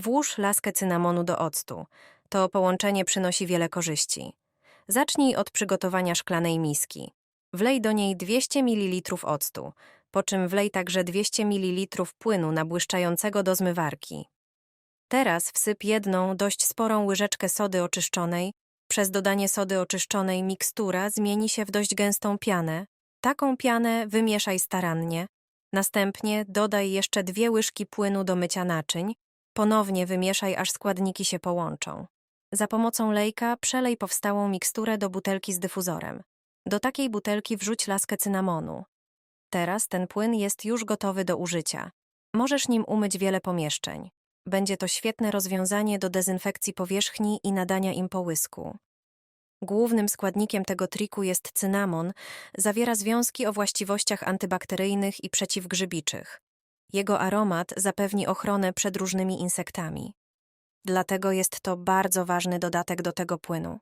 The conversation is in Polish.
Włóż laskę cynamonu do octu. To połączenie przynosi wiele korzyści. Zacznij od przygotowania szklanej miski. Wlej do niej 200 ml octu, po czym wlej także 200 ml płynu nabłyszczającego do zmywarki. Teraz wsyp jedną dość sporą łyżeczkę sody oczyszczonej. Przez dodanie sody oczyszczonej mikstura zmieni się w dość gęstą pianę. Taką pianę wymieszaj starannie. Następnie dodaj jeszcze dwie łyżki płynu do mycia naczyń. Ponownie wymieszaj, aż składniki się połączą. Za pomocą lejka przelej powstałą miksturę do butelki z dyfuzorem. Do takiej butelki wrzuć laskę cynamonu. Teraz ten płyn jest już gotowy do użycia. Możesz nim umyć wiele pomieszczeń. Będzie to świetne rozwiązanie do dezynfekcji powierzchni i nadania im połysku. Głównym składnikiem tego triku jest cynamon, zawiera związki o właściwościach antybakteryjnych i przeciwgrzybiczych. Jego aromat zapewni ochronę przed różnymi insektami. Dlatego jest to bardzo ważny dodatek do tego płynu.